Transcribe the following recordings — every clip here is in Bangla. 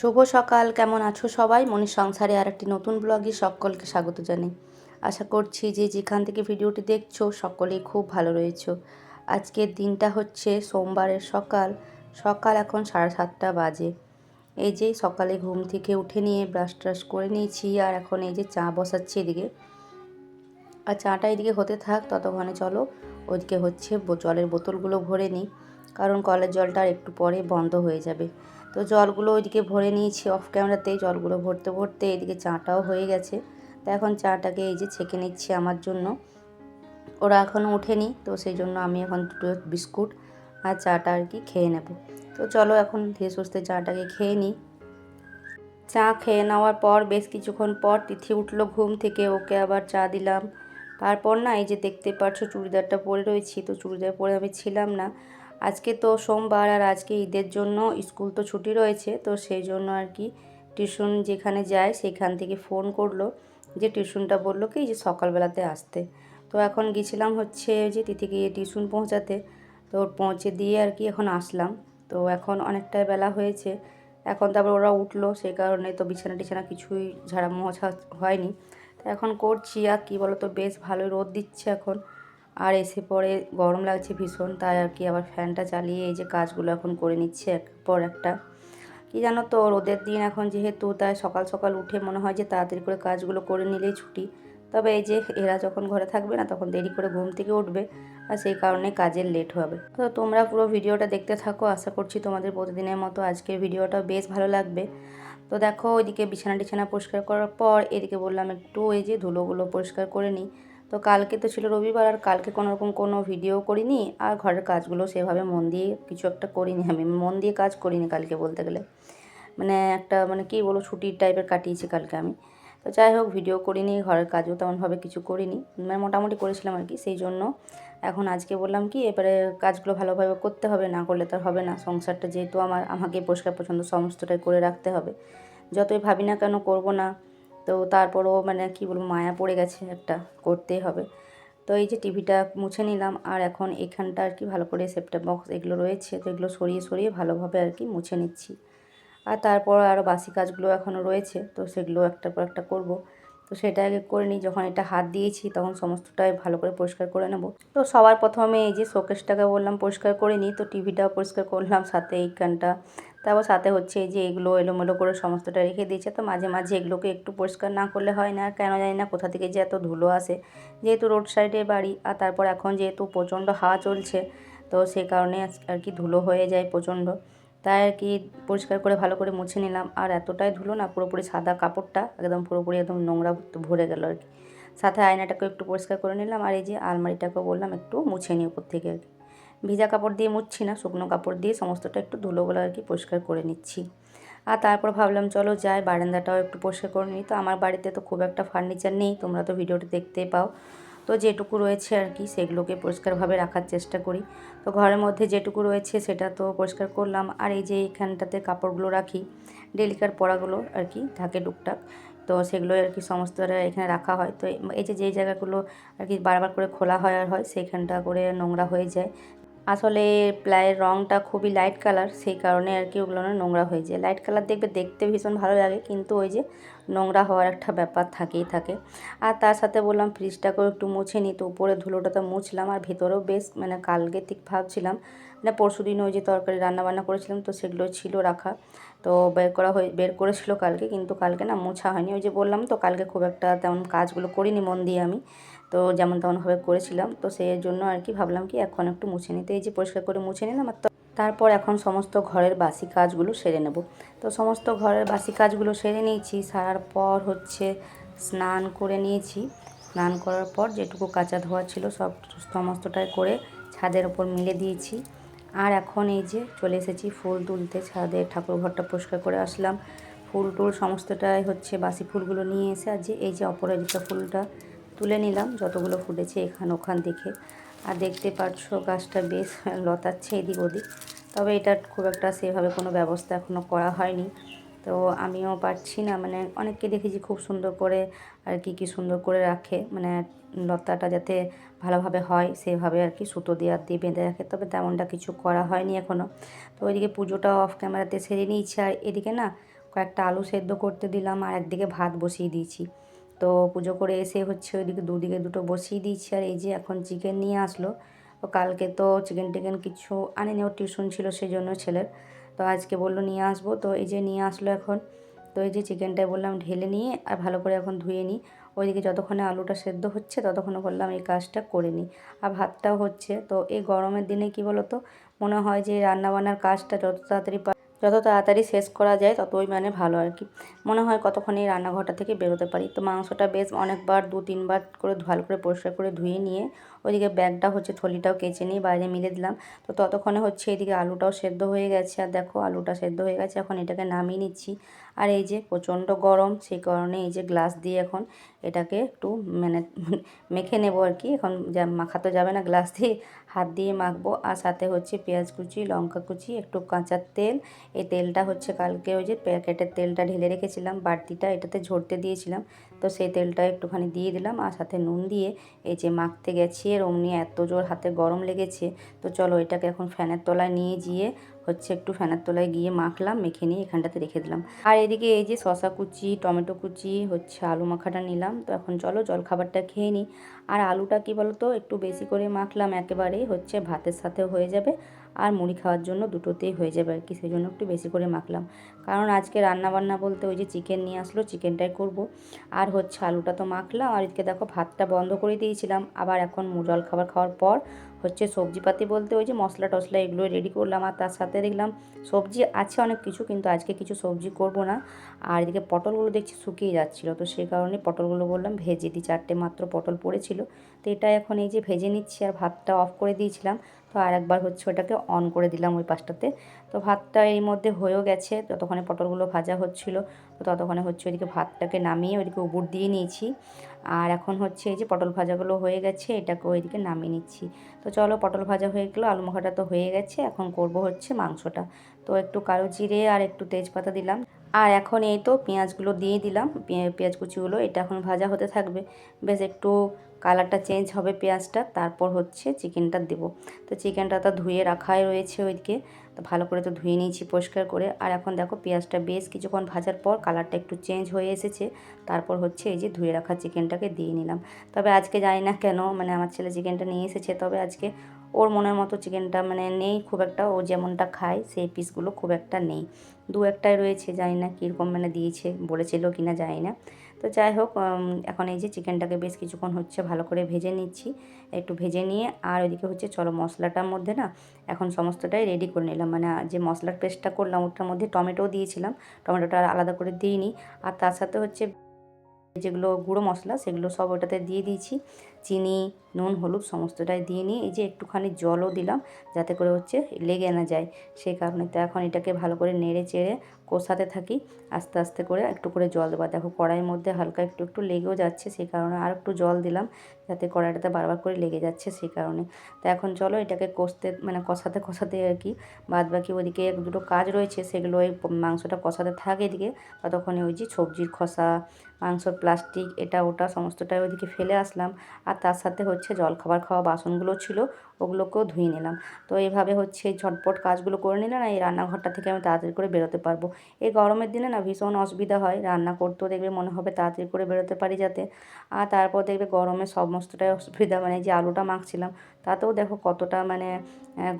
শুভ সকাল, কেমন আছো সবাই? মনির সংসারে আর একটি নতুন ব্লগে সকলকে স্বাগত জানাই। আশা করছি যে যেখান থেকে ভিডিওটি দেখছ, সকলেই খুব ভালো রয়েছো। আজকের দিনটা হচ্ছে সোমবারের সকাল সকাল এখন সাড়ে সাতটা বাজে। এই যে সকালে ঘুম থেকে উঠে নিয়ে ব্রাশ ট্রাশ করে নিয়েছি, আর এখন এই যে চা বসাচ্ছি এদিকে। আর চাটা এদিকে হতে থাক, ততক্ষণে চলো ওইদিকে হচ্ছে জলের বোতলগুলো ভরে নিই, কারণ কলের জলটা একটু পরে বন্ধ হয়ে যাবে। তো জলগুলো ওইদিকে ভরে নিয়েছি অফ ক্যামেরাতেই জলগুলো ভরতে ভরতে এদিকে চাটাও হয়ে গেছে। তো এখন চাটাকে এই যে ছেঁকে নিচ্ছি আমার জন্য। ওরা এখনও ওঠেনি, তো সেই জন্য আমি এখন দুটো বিস্কুট আর চাটা আর কি খেয়ে নেব। তো চলো এখন ধীরে সুস্থে চাটাকে খেয়ে নিই। চা খেয়ে নেওয়ার পর বেশ কিছুক্ষণ পর তিথি উঠল ঘুম থেকে, ওকে আবার চা দিলাম। তারপর না এই যে দেখতে পাচ্ছ চুড়িদারটা পরে রয়েছি, তো চুড়িদার পরে আমি ছিলাম না। আজকে তো সোমবার আর আজকে ঈদের জন্য স্কুল তো ছুটি রয়েছে, তো সেই জন্য আর কি টিউশন যেখানে যায় সেখান থেকে ফোন করল। যে টিউশনটা বলল কি, যে সকালবেলাতে আসতে। তো এখন গেছিলাম হচ্ছে যে তিথিকে টিউশন পৌঁছাতে, তো পৌঁছে দিয়ে আর কি এখন আসলাম। তো এখন অনেকটাই বেলা হয়েছে, এখন তারপর ওরা উঠল সেই কারণে তো বিছানা টিছানা কিছুই ঝাড়া মোছা হয়নি। তো এখন করছি আর কী বলো তো বেশ ভালোই রোদ দিচ্ছে এখন। আর এসে পরে গরম লাগছে ভীষণ, তাই আর কি আবার ফ্যানটা চালিয়ে এই যে কাজগুলো এখন করে নিচ্ছে এক পর একটা। কি জানো তো, রোদের দিন এখন যেহেতু, তাই সকাল সকাল উঠে মনে হয় যে তাড়াতাড়ি করে কাজগুলো করে নিলেই ছুটি। তবে এই যে এরা যখন ঘরে থাকবে না, তখন দেরি করে ঘুম থেকে উঠবে আর সেই কারণে কাজের লেট হবে। তো তোমরা পুরো ভিডিওটা দেখতে থাকো, আশা করছি তোমাদের প্রতিদিনের মতো আজকের ভিডিওটা বেশ ভালো লাগবে। তো দেখো, ওইদিকে বিছানা টিছানা পরিষ্কার করার পর, এদিকে বললাম একটু এই যে ধুলোগুলো পরিষ্কার করে নিই। তো কালকে তো ছিল রবিবার আর কালকে কোনো রকম কোনো ভিডিও করিনি। আর ঘরের কাজগুলো সেভাবে মন দিয়ে কিছু একটা করিনি আমি। মন দিয়ে কাজ করিনি কালকে বলতে গেলে। মানে একটা মানে কী বলব, ছুটির টাইপের কাটিয়েছি কালকে আমি। তো যাই হোক ভিডিও করিনি, ঘরের কাজও তেমনভাবে কিছু করিনি। মানে মোটামুটি করেছিলাম আর কি, সেই জন্য এখন আজকে বললাম কি, এবারে কাজগুলো ভালোভাবে করতে হবে, না করলে তো হবে না। সংসারটা যেহেতু আমার, আমাকে পরিষ্কার পছন্দ সমস্তটাই করে রাখতে হবে। যতই ভাবি না কেন করব না তো তারপরও মানে কি বলব, মায়া পড়ে গেছে একটা করতেই হবে। তো এই যে টিভিটা মুছে নিলাম, আর এখন এখানটা আর কি ভালো করে সেপ্টার বক্স এগুলো রয়েছে, তো এগুলো সরিয়ে সরিয়ে ভালোভাবে আর কি মুছে নিচ্ছি। আর তারপর আরও বাসি কাজগুলো এখনও রয়েছে, তো সেগুলো একটার পর একটা করব। তো সেটা আগে করে নিই, যখন এটা হাত দিয়েছি তখন সমস্তটাই ভালো করে পরিষ্কার করে নেব। তো সবার প্রথমে এই যে শোকেসটাকে বললাম পরিষ্কার করে নিই, তো টিভিটাও পরিষ্কার করলাম, সাথে এইখানটা তারপর সাথে হচ্ছে এই যে এগুলো এলোমেলো করে সমস্তটা রেখে দিয়েছে। তো মাঝে মাঝে এগুলোকে একটু পরিষ্কার না করলে হয় না। কেন জানি না কোথা থেকে যে এত ধুলো আসে। যেহেতু রোড সাইডে বাড়ি আর তারপর এখন যেহেতু প্রচণ্ড হাওয়া চলছে, তো সে কারণে আর কি ধুলো হয়ে যায় প্রচণ্ড। তাই আর কি পরিষ্কার করে ভালো করে মুছে নিলাম। আর এতটাই ধুলো না, পুরোপুরি সাদা কাপড়টা একদম পুরোপুরি একদম নোংরা ভরে গেল আর কি। সাথে আয়নাটাকে একটু পরিষ্কার করে নিলাম। আর এই যে আলমারিটাকে বললাম একটু মুছে নিই উপর থেকে আর কি। ভিজা কাপড় দিয়ে মুছছি না, শুকনো কাপড় দিয়ে সমস্তটা একটু ধুলোগুলো আর কি পরিষ্কার করে নিচ্ছি। আর তারপর ভাবলাম, চলো যাই, বারান্দাটাও একটু পরিষ্কার করে নিই। তো আমার বাড়িতে তো খুব একটা ফার্নিচার নেই, তোমরা তো ভিডিওটি দেখতেই পাও। তো যেটুকু রয়েছে আর কি, সেগুলোকে পরিষ্কারভাবে রাখার চেষ্টা করি। তো ঘরের মধ্যে যেটুকু রয়েছে, সেটা তো পরিষ্কার করলাম। আর এই যে এখানটাতে কাপড়গুলো রাখি, ডেলিকার পরাগুলো আর কি থাকে টুকটাক, তো সেগুলো আর কি সমস্তটা এখানে রাখা হয়। তো এই যে যেই জায়গাগুলো আর কি বারবার করে খোলা হয় আর হয় সেইখানটা করে নোংরা হয়ে যায়। আসলে প্লায়ের রঙটা খুবই লাইট কালার সেই কারণে আর কি ওগুলো নোংরা হয়ে যায়। লাইট কালার দেখবে, দেখতে ভীষণ ভালো লাগে, কিন্তু ওই যে নোংরা হওয়ার একটা ব্যাপার থাকেই থাকে। আর তার সাথে বললাম ফ্রিজটাকেও একটু মুছে নিই তো উপরে ধুলোটা তো মুছলাম, আর ভেতরেও বেশ মানে কালকে ঠিক ভাবছিলাম। মানে পরশু দিন ওই যে তরকারি রান্নাবান্না করেছিলাম, তো সেগুলো ছিল রাখা। তো বের করা হয়ে, বের করেছিল কালকে, কিন্তু কালকে না মোছা হয়নি। ওই যে বললাম তো, কালকে খুব একটা তেমন কাজগুলো করিনি মন দিয়ে আমি। তো যেমন তেমনভাবে করেছিলাম। তো সেই জন্য আর কি ভাবলাম কি এখন একটু মুছে নিতে। এই যে পরিষ্কার করে মুছে নিলাম আর তারপর এখন সমস্ত ঘরের বাসি কাজগুলো সেরে নেব। তো সমস্ত ঘরের বাসি কাজগুলো সেরে নিয়েছি। সারার পর হচ্ছে স্নান করে নিয়েছি। স্নান করার পর যেটুকু কাঁচা ধোয়া ছিল সব সমস্তটাই করে ছাদের ওপর মিলে দিয়েছি। আর এখন এই যে চলে এসেছি ফুল তুলতে। ছাদে ঠাকুর ঘরটা পরিষ্কার করে আসলাম। ফুল টুল সমস্তটাই হচ্ছে বাসি ফুলগুলো নিয়ে এসে আর যে এই যে অপরাজিতা ফুলটা তুলে নিলাম যতগুলো ফুটেছে এখান ওখান দেখে। আর দেখতে পাচ্ছ গাছটা বেশ লতাচ্ছে এদিক ওদিক। তবে এটার খুব একটা সেভাবে কোনো ব্যবস্থা এখনও করা হয়নি। তো আমিও পারছি না মানে অনেককে দেখেছি খুব সুন্দর করে আর কি কি সুন্দর করে রাখে। মানে লতাটা যাতে ভালোভাবে হয় সেভাবে আর কি সুতো দিয়ে দিয়ে বেঁধে রাখে, তবে তেমনটা কিছু করা হয়নি এখনও তো ওইদিকে পুজোটা অফ ক্যামেরাতে সেরে নিয়েছি। আর এদিকে না কয়েকটা আলু সেদ্ধ করতে দিলাম, আর একদিকে ভাত বসিয়ে দিয়েছি। তো পুজো করে এসে হচ্ছে ওইদিকে দুদিকে দুটো বসিয়ে দিয়েছি। আর এই যে এখন চিকেন নিয়ে আসলো, তো কালকে তো চিকেন টিকেন কিছু আনেনি, ওর টিউশন ছিল সেই জন্য ছেলের। তো আজকে বলল নিয়ে আসব। তো এই যে নিয়ে আসলো এখন, তো এই যে চিকেনটা বললাম ঢেলে নিয়ে আর ভালো করে এখন ধুয়ে নিই। ওইদিকে যতক্ষণে আলুটা সেদ্ধ হচ্ছে ততক্ষণে বললাম এই কাজটা করে নিই। আর ভাতটাও হচ্ছে, তো এই গরমের দিনে কি বলতো, মনে হয় যে রান্নাবান্নার কাজটা যত তাড়াতাড়ি যত তাড়াতাড়ি শেষ করা যায় ততই মানে ভালো আর কি। মনে হয় কতক্ষণ এই রান্নাঘরটা থেকে বেরোতে পারি। তো মাংসটা বেশ অনেকবার দু তিনবার করে ভালো করে পরিষ্কার করে ধুয়ে নিয়ে ওইদিকে ব্যাগটা হচ্ছে থলিটাও কেচে নিয়ে বাইরে মিলে দিলাম। তো ততক্ষণে হচ্ছে এদিকে আলুটাও সেদ্ধ হয়ে গেছে। আর দেখো আলুটা সেদ্ধ হয়ে গেছে। এখন এটাকে নামিয়ে নিচ্ছি। আর এই যে প্রচণ্ড গরম, সেই কারণে এই যে গ্লাস দিয়ে এখন এটাকে একটু মানে মেখে নেব আর কি। এখন যা মাখা তো যাবে না গ্লাস দিয়ে। হাত দিয়ে মাখবো। আর সাথে হচ্ছে পেঁয়াজ কুচি, লঙ্কা কুচি, একটু কাঁচার তেল। এই তেলটা হচ্ছে কালকে ওই যে প্যাকেটের তেলটা ঢেলে রেখেছিলাম, বাড়তিটা এটাতে ঝরতে দিয়েছিলাম। তো সেই তেলটা একটুখানি দিয়ে দিলাম আর সাথে নুন দিয়ে এই যে মাখতে গেছি। এর অমনি এত জোর হাতে গরম লেগেছে। তো চলো এটাকে এখন ফ্যানের তলায় নিয়ে গিয়ে হচ্ছে একটু ফ্যানের তলায় গিয়ে মাখলাম, মেখে নিয়ে এখানটাতে রেখে দিলাম। আর এদিকে এই যে শশা কুচি, টমেটো কুচি, হচ্ছে আলু মাখাটা নিলাম। তো এখন চলো জল খাবারটা খেয়ে নিই। আর আলুটা কি বলতো, একটু বেশি করে মাখলাম, একেবারেই হচ্ছে ভাতের সাথে হয়ে যাবে। আর মুড়ি খাওয়ার জন্য দুটোতেই হয়ে যাবে আর কি, সেই জন্য একটু বেশি করে মাখলাম। কারণ আজকে রান্না বান্না বলতে ওই যে চিকেন নিয়ে আসলো, চিকেনটাই করব। আর হচ্ছে আলুটা তো মাখলাম, আর এদিকে দেখো ভাতটা বন্ধ করে দিয়েছিলাম। আবার এখন জল খাবার খাওয়ার পর হচ্ছে সবজিপাতি বলতে ওই যে মশলা টশলা এগুলো রেডি করলাম। আর তার সাথে দেখলাম সবজি আছে অনেক কিছু, কিন্তু আজকে কিছু সবজি করব না। আর এদিকে পটলগুলো দেখছি শুকিয়ে যাচ্ছিল, তো সেই কারণে পটলগুলো বললাম ভেজে দিই। চারটে মাত্র পটল পড়েছিল তো এটা এখন এই যে ভেজে নিচ্ছি আর ভাতটা অফ করে দিয়েছিলাম, তো আর একবার হচ্ছে ওটাকে অন করে দিলাম ওই পাশটাতে। তো ভাতটা এই মধ্যে হয়েও গেছে যতক্ষণে পটলগুলো ভাজা হচ্ছিল, তো ততক্ষণে হচ্ছে ওইদিকে ভাতটাকে নামিয়ে ওইদিকে উপর দিয়ে নিয়েছি। আর এখন হচ্ছে এই যে পটল ভাজাগুলো হয়ে গেছে এটাকে ওইদিকে নামিয়ে নিচ্ছি। তো চলো পটল ভাজা হয়ে গেলো, আলু মাখাটা তো হয়ে গেছে, এখন করব হচ্ছে মাংসটা। তো একটু কালো জিরে আর একটু তেজপাতা দিলাম। আর এখন এই তো পেঁয়াজগুলো দিয়ে দিলাম। পেঁয়াজ কুচিগুলো, এটা এখন ভাজা হতে থাকবে। বেশ একটু কালারটা চেঞ্জ হবে পেঁয়াজটা, তারপর হচ্ছে চিকেনটা দেবো। তো চিকেনটা তো ধুয়ে রাখাই রয়েছে ওইদিকে। তো ভালো করে তো ধুয়ে নিয়েছি পরিষ্কার করে। আর এখন দেখো পেঁয়াজটা বেশ কিছুক্ষণ ভাজার পর কালারটা একটু চেঞ্জ হয়ে এসেছে। তারপর হচ্ছে এই যে ধুয়ে রাখা চিকেনটাকে দিয়ে নিলাম। তবে আজকে জানি না কেন মানে আমার ছেলে চিকেনটা নিয়ে এসেছে, তবে আজকে ওর মনের মতো চিকেনটা মানে নেই খুব একটা, ও যেমনটা খায় সেই পিসগুলো খুব একটা নেই। দু একটাই রয়েছে, জানি না কীরকম মানে দিয়েছে, বলেছিল কি না জানি না। তো যাই হোক এখন এই যে চিকেনটাকে বেশ কিছুক্ষণ হচ্ছে ভালো করে ভেজে নিচ্ছি। একটু ভেজে নিয়ে আর ওইদিকে হচ্ছে চলো মশলাটার মধ্যে না এখন সমস্তটাই রেডি করে নিলাম। মানে যে মশলার পেস্টটা করলাম ওটার মধ্যে টমেটো দিয়েছিলাম। টমেটোটা আলাদা করে দিইনি। আর তার সাথে হচ্ছে যেগুলো গুঁড়ো মশলা সেগুলো সব ওটাতে দিয়ে দিয়েছি। চিনি, নুন, হলুদ সমস্তটাই দিয়ে নিয়ে এই যে একটুখানি জলও দিলাম যাতে করে হচ্ছে লেগে না যায়। সেই কারণে তো এখন এটাকে ভালো করে নেড়ে চেড়ে কষাতে থাকি। আস্তে আস্তে করে একটু করে জল দেওয়া দেখো কড়াইয়ের মধ্যে হালকা একটু একটু লেগেও যাচ্ছে সেই কারণে আর একটু জল দিলাম যাতে কড়াইটাতে বারবার করে লেগে যাচ্ছে সেই কারণে। তো এখন চলো এটাকে কষতে মানে কষাতে কষাতে আর কি। বাদ বাকি ওদিকে এক দুটো কাজ রয়েছে সেগুলো ওই মাংসটা কষাতে থাকে এদিকে ততক্ষণে ওই যে সবজির খোসা মাংসর প্লাস্টিক, এটা, ওটা সমস্তটাই ওইদিকে ফেলে আসলাম। আর তার সাথে হচ্ছে জলখাবার খাওয়া বাসনগুলো ছিল। ওগুলোকেও ধুয়ে নিলাম। তো এইভাবে হচ্ছে ঝটপট কাজগুলো করে নিলে না এই রান্নাঘরটা থেকে আমি তাড়াতাড়ি করে বেরোতে পারব। এই গরমের দিনে না ভীষণ অসুবিধা হয় রান্না করতেও দেখবে মনে হবে তাড়াতাড়ি করে বেরোতে পারি যাতে। আর তারপর দেখবে গরমে সমস্তটাই অসুবিধা। মানে যে আলুটা মাখছিলাম, তাতেও দেখো কতটা মানে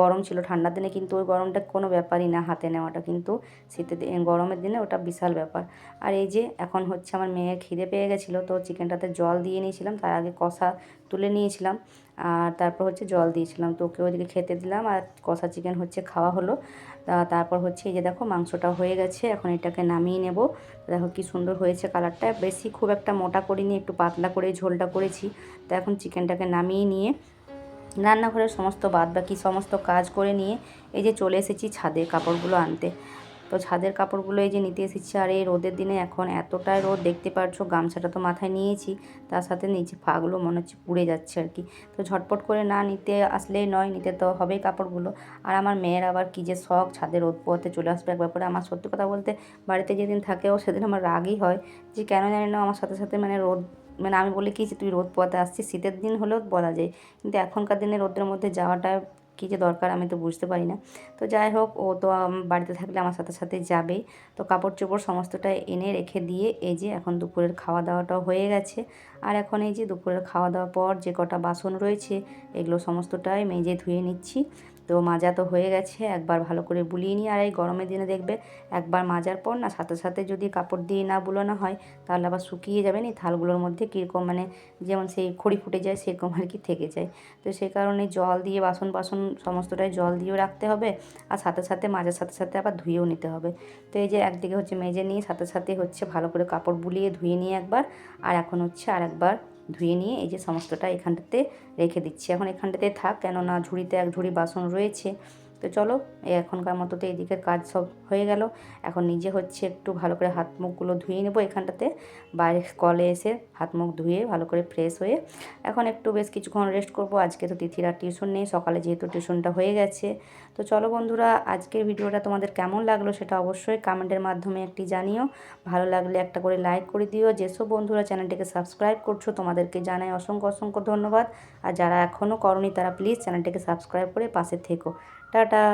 গরম ছিল। ঠান্ডার দিনে কিন্তু ওই গরমটা কোনো ব্যাপারই না হাতে নেওয়াটা কিন্তু শীতের দিনে গরমের দিনে ওটা বিশাল ব্যাপার। আর এই যে এখন হচ্ছে আমার মেয়ে খিদে পেয়ে গেছিল, তো চিকেনটাতে জল দিয়ে নিয়েছিলাম। তার আগে কষা তুলে নিয়েছিলাম। আর তারপর হচ্ছে জল দিয়েছিলাম। তো ওকে ওইদিকে খেতে দিলাম আর কষা চিকেন হচ্ছে খাওয়া হলো। তারপর হচ্ছে এই যে দেখো মাংসটা হয়ে গেছে, এখন এটাকে নামিয়ে নেব। দেখো কি সুন্দর হয়েছে কালারটা। বেশি খুব একটা মোটা করিনি, একটু পাতলা করে ঝোলটা করেছি। তো এখন চিকেনটাকে নামিয়ে নিয়ে রান্নাঘরের সমস্ত বাদ বাকি সমস্ত কাজ করে নিয়ে এই যে চলে এসেছি ছাদে কাপড়গুলো আনতে। তো ছাদের কাপড়গুলো এই যে নিতে এসেছি, আর এই রোদের দিনে এখন এতটাই রোদ, দেখতে পারছ গামছাটা তো মাথায় নিয়েছি, তার সাথে নিচে পাগুলো মনে হচ্ছে পুড়ে যাচ্ছে আর কি। তো ঝটপট করে না নিতে আসলেই নয়, নিতে তো হবেই কাপড়গুলো। আর আমার মেয়ের আবার কী যে শখ, ছাদে রোদ পোয়াতে চলে আসবে একবার করে। আমার সত্যি কথা বলতে বাড়িতে যেদিন থাকেও সেদিন আমার রাগই হয় যে কেন জানি না আমার সাথে সাথে মানে রোদ মানে আমি বলি কি যে তুই রোদ পোয়াতে আসছিস, শীতের দিন হলেও বলা যায়। কিন্তু এখনকার দিনে রোদের মধ্যে যাওয়াটা কী যে দরকার আমি তো বুঝতে পারি না। তো যাই হোক, ও তো বাড়িতে থাকলে আমার সাথে সাথে যাবেই তো কাপড় চোপড় সমস্তটা এনে রেখে দিয়ে এই যে এখন দুপুরের খাওয়া দাওয়াটাও হয়ে গেছে। আর এখন এই যে দুপুরের খাওয়া দাওয়ার পর যে কটা বাসন রয়েছে, এগুলো সমস্তটাই মেজে ধুয়ে নিচ্ছি। তো মাজা তো হয়ে গেছে, একবার ভালো করে বুলিয়ে নিই আর এই গরমের দিনে দেখবে, একবার মাজার পর না সাথে সাথে যদি কাপড় দিয়ে না বুলোনো হয়, তাহলে আবার শুকিয়ে যাবে না। থালগুলোর মধ্যে কীরকম মানে যেমন সেই খড়ি ফুটে যায়, সেরকম আর কি থেকে যায়। তো সেই কারণে জল দিয়ে বাসন বাসন সমস্তটাই জল দিয়েও রাখতে হবে আর সাথে সাথে মাজার সাথে সাথে আবার ধুয়েও নিতে হবে। তো এই যে একদিকে হচ্ছে মেজে নিয়ে সাথে সাথে হচ্ছে ভালো করে কাপড় বুলিয়ে ধুয়ে নিয়ে একবার আর এখন হচ্ছে আর একবার ধুয়ে নিয়ে এই যে সমস্তটা এখানটাতে রেখে দিচ্ছি। এখন এখানটাতে থাক কেননা ঝুড়িতে এক ঝুড়ি বাসন রয়েছে। তো চলো, এই এখনকার মতো তো এদিকের কাজ সব হয়ে গেল। এখন নিজে হচ্ছে একটু ভালো করে হাত মুখগুলো ধুয়ে নেব এখানটাতে। বাইরে কলে এসে হাত মুখ ধুয়ে ভালো করে ফ্রেশ হয়ে এখন একটু বেশ কিছুক্ষণ রেস্ট করব। আজকে তো তিথির আর টিউশন নেই, সকালে যেহেতু টিউশনটা হয়ে গেছে। তো চলো বন্ধুরা, আজকের ভিডিওটা তোমাদের কেমন লাগল সেটা অবশ্যই কমেন্টের মাধ্যমে একটি জানিও। ভালো লাগলে একটা করে লাইক করে দিও। যেসব বন্ধুরা চ্যানেলটিকে সাবস্ক্রাইব করছ, তোমাদেরকে জানাই অসংখ্য অসংখ্য ধন্যবাদ। আর যারা এখনও করনি, তারা প্লিজ চ্যানেলটিকে সাবস্ক্রাইব করে পাশে থেকো। டாடா